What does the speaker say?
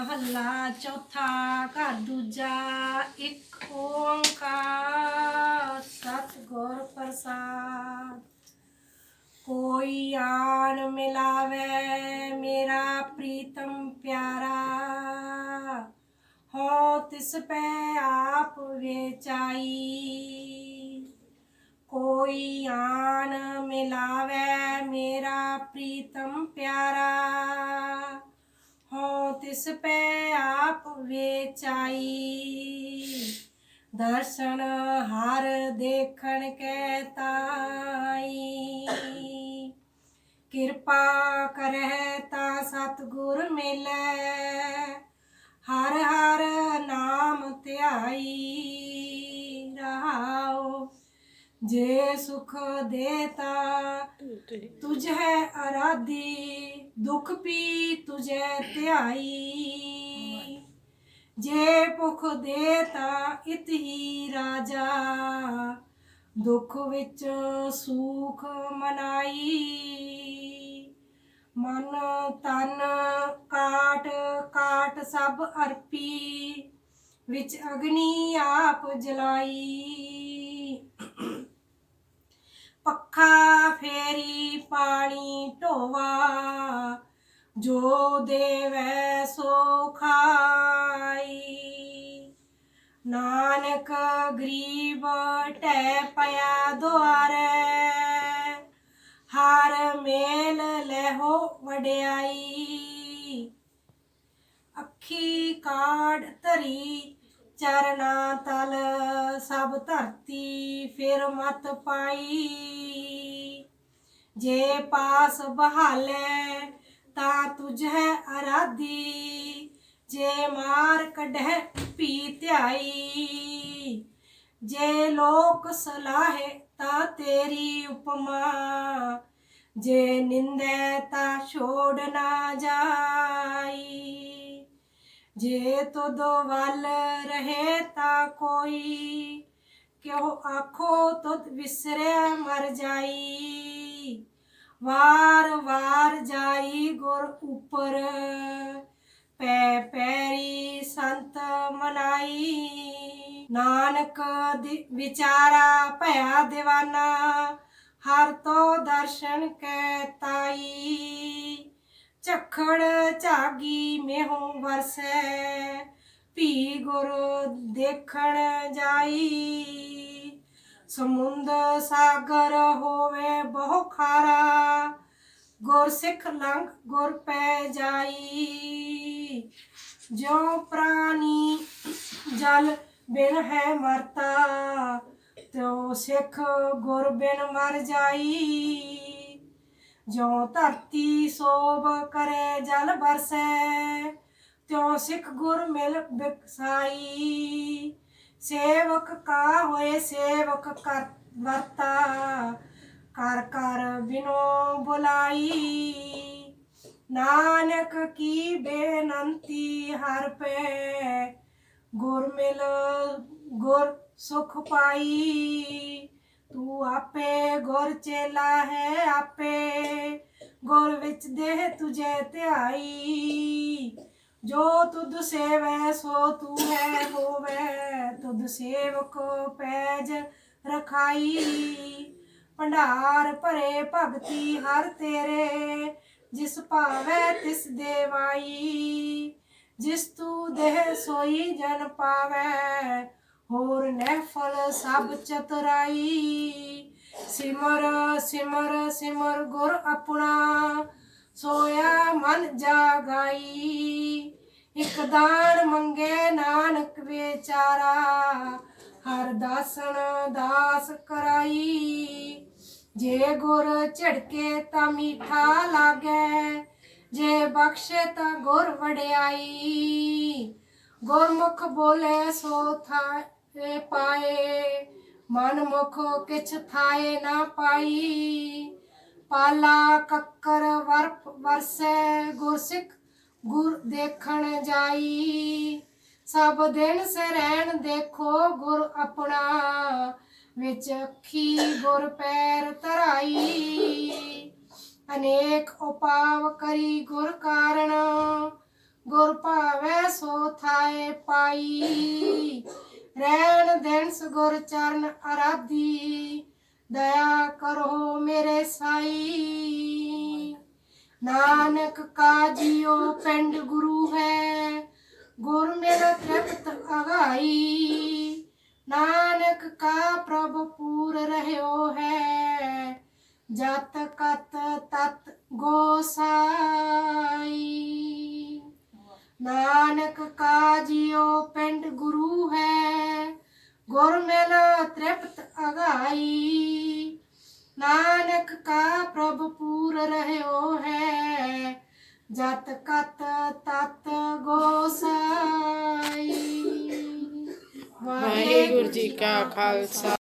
ਮਹੱਲਾ ਚੌਥਾ ਘਰ ਦੂਜਾ ਇੱਕ ਓੰਕਾਰ, ਸਤਿਗੁਰ ਪ੍ਰਸਾਦ। ਕੋਈ ਆਨ ਮਿਲਾਵੇ ਮੇਰਾ ਪ੍ਰੀਤਮ ਪਿਆਰਾ। ਹੋ ਤਿਸ ਪੈ ਆਪ ਵੇਚਾਈ। ਕੋਈ ਆਨ ਮਿਲਾਵੇ ਮੇਰਾ ਪ੍ਰੀਤਮ ਪਿਆਰਾ। ਤਿਸ ਪੈ ਆਪ ਵੇਚਾਈ। ਦਰਸ਼ਨ ਹਰ ਦੇਖਣ ਕੈ ਤਾਈ। ਕਿਰਪਾ ਕਰਹਿ ਤਾ ਸਤਿਗੁਰ ਮਿਲੈ। ਹਰ ਹਰ ਨਾਮ ਧਿਆਈ। ਜੇ ਸੁਖ ਦੇਤਾ ਤੁਝ ਹੈ ਅਰਾਧੀ ਦੁਖ ਪੀ ਤੁਝੇ ਧਿਆਈ। ਜੇ ਭੁਖ ਦੇਤਾ ਇਤ ਹੀ ਰਾਜਾ, ਦੁਖ ਵਿੱਚ ਸੁਖ ਮਨਾਈ। ਮਨ ਤਨ ਕਾਟ ਕਾਟ ਸਭ ਅਰਪੀ, ਵਿੱਚ ਅਗਨੀ ਆਪ ਜਲਾਈ। ਪੱਖਾ ਫੇਰੀ ਪਾਣੀ ਢੋਵਾ, ਜੋ ਦੇਵੈ ਸੋ ਖਾਈ। ਨਾਨਕ ਗਰੀਬ ਟੈ ਪਿਆ ਦੁਆਰੇ, ਹਰ ਮੇਲ ਲੈਹੋ ਵਡਿਆਈ। ਅੱਖੀ ਕਾੜ ਧਰੀ ਚਰਨਾ ਤਲ ਸਭ ਧਰਤੀ ਫਿਰ ਮਤ ਪਾਈ। ਜੇ ਪਾਸ ਬਹਾਲੇ ਤਾਂ ਤੁਝ ਹੈ ਅਰਾਧੀ। ਜੇ ਮਾਰ ਕਢੈ ਪੀ ਧਿਆਈ। ਜੇ ਲੋਕ ਸਲਾਹੇ ਤਾਂ ਤੇਰੀ ਉਪਮਾ। ਜੇ ਨਿੰਦੈ ਤਾਂ ਛੋੜ ਨਾ ਜਾਈ। ਜੇ ਤੁਧ ਵੱਲ ਰਹੇ ਤਾਂ ਕੋਈ, ਕਿਉ ਆਖੋ ਤੁਧ ਵਿਸਰਿਆ ਮਰ ਜਾਈ? ਵਾਰ ਵਾਰ ਜਾਈ ਗੁਰ ਉਪਰ, ਪੈ ਪੈਰੀ ਸੰਤ ਮਨਾਈ। ਨਾਨਕ ਦਿ- ਵਿਚਾਰਾ ਭਇਆ دیਵਾਨਾ ਹਰ ਤੋ ਦਰਸ਼ਨ ਕੈ ਤਾਈ। ਝਖੜ ਝਾਗੀ ਮੇਹੋਂ ਵਰਸੈ, ਭੀ ਗੁਰ ਦੇਖਣ ਜਾਈ। ਸਮੁੰਦ ਸਾਗਰ ਹੋਵੇ ਬਹੁ ਖਾਰਾ, ਗੁਰ ਸਿੱਖ ਲੰਘ ਗੁਰ ਪੈ ਜਾਈ। ਜੋ ਪ੍ਰਾਨੀ ਜਲ ਬਿਨ ਹੈ ਮਰਤਾ ਤੋ ਸਿੱਖ ਗੁਰ ਬਿਨ ਮਰ ਜਾਈ। ਜੋ ਧਰਤੀ ਸੋਭ ਕਰੇ ਜਲ ਬਰਸੈ ਤਿਉ ਸਿੱਖ ਗੁਰ ਮਿਲ ਬਿਕਸਾਈ ਸੇਵਕ ਕਾ ਹੋਏ ਸੇਵਕ ਕਰ ਵਰਤਾ, ਕਰ ਕਰ ਬਿਨੋ ਬੁਲਾਈ। ਨਾਨਕ ਕੀ ਬੇਨੰਤੀ ਹਰ ਪੈ, ਗੁਰ ਮਿਲ ਗੁਰ ਸੁਖ ਪਾਈ। ਤੂੰ ਆਪੇ ਗੁਰ ਚੇਲਾ ਹੈ ਆਪੇ, ਗੁਰ ਵਿੱਚ ਦੇਹ ਤੁਝੇ ਧਿਆਈ। ਜੋ ਤੁਧ ਸੇਵੈ, ਸੋ ਤੂੰ ਹੈ ਹੋਵੇ। ਤੁਧ ਸੇਵਕ ਪੈਜ ਰਖਾਈ। ਭੰਡਾਰ ਭਰੇ ਭਗਤੀ ਹਰ ਤੇਰੇ, ਜਿਸ ਭਾਵੈ ਤਿਸ ਦੇਵਾਈ। ਜਿਸ ਤੂੰ ਦੇਹ ਸੋਈ ਜਨ ਪਾਵੈ, ਹੋਰ ਨਹਿਫਲ ਸਭ ਚਤਰਾਈ। ਸਿਮਰ ਸਿਮਰ ਸਿਮਰ ਗੁਰ ਆਪਣਾ, ਸੋਇਆ ਮਨ ਜਾਗਾਈ। ਇਕ ਦਾਨ ਮੰਗੇ ਨਾਨਕ ਵਿਚਾਰਾ, ਹਰ ਦਾਸਨ ਦਾਸ ਕਰਾਈ। ਜੇ ਗੁਰ ਝੜਕੇ ਤਾਂ ਮੀਠਾ ਲਾਗੇ, ਜੇ ਬਖਸ਼ੇ ਤਾਂ ਗੁਰ ਵਡਿਆਈ। ਗੁਰਮੁਖ ਬੋਲੇ ਸੋ ਥਾ ਥਾਏ ਪਾਏ। ਮਨ ਮੁਖ ਕਿਛ ਥਾਏ ਨਾ ਪਾਈ। ਪਾਲਾ ਕੱਕਰ ਵਰਪ ਵਰਸੈ, ਗੁਰਸਿੱਖ ਗੁਰ ਦੇਖਣ ਜਾਈ। ਸਭ ਦਿਨ ਸਰੈਣ ਦੇਖੋ ਗੁਰ ਆਪਣਾ, ਵਿੱਚ ਅੱਖੀ ਗੁਰ ਪੈਰ ਧਰਾਈ। ਅਨੇਕ ਉਪਾਵ ਕਰੀ ਗੁਰ ਕਾਰਣ, ਗੁਰ ਭਾਵੈ ਸੋ ਥਾਏ ਪਾਈ। ਨਾਨਕ ਕਾ ਜੀਓ ਪਿੰਡ ਗੁਰੂ ਹੈ, ਗੁਰ ਮੇਰਾ ਤ੍ਰਿਪਤ ਅਗਾਈ। ਨਾਨਕ ਕਾ ਪ੍ਰਭ ਪੂਰ ਰਹਿਓ ਹੈ, ਜਤ ਕਤ ਤਤ ਗੋਸਾਈ ਨਾਨਕ ਕਾ ਜੀਓ ਪਿੰਡ ਗੁਰੂ ਹੈ, ਗੁਰ ਮੇਰਾ ਤ੍ਰਿਪਤ ਅਗਾਈ। ਨਾਨਕ ਕਾ ਪ੍ਰਭ ਪੂਰ ਰਹਿਓ ਹੈ ਜਤ ਕਤ ਤਤ ਗੋਸਾਈ। ਵਾਹਿਗੁਰੂ ਜੀ ਕਾ ਖਾਲਸਾ।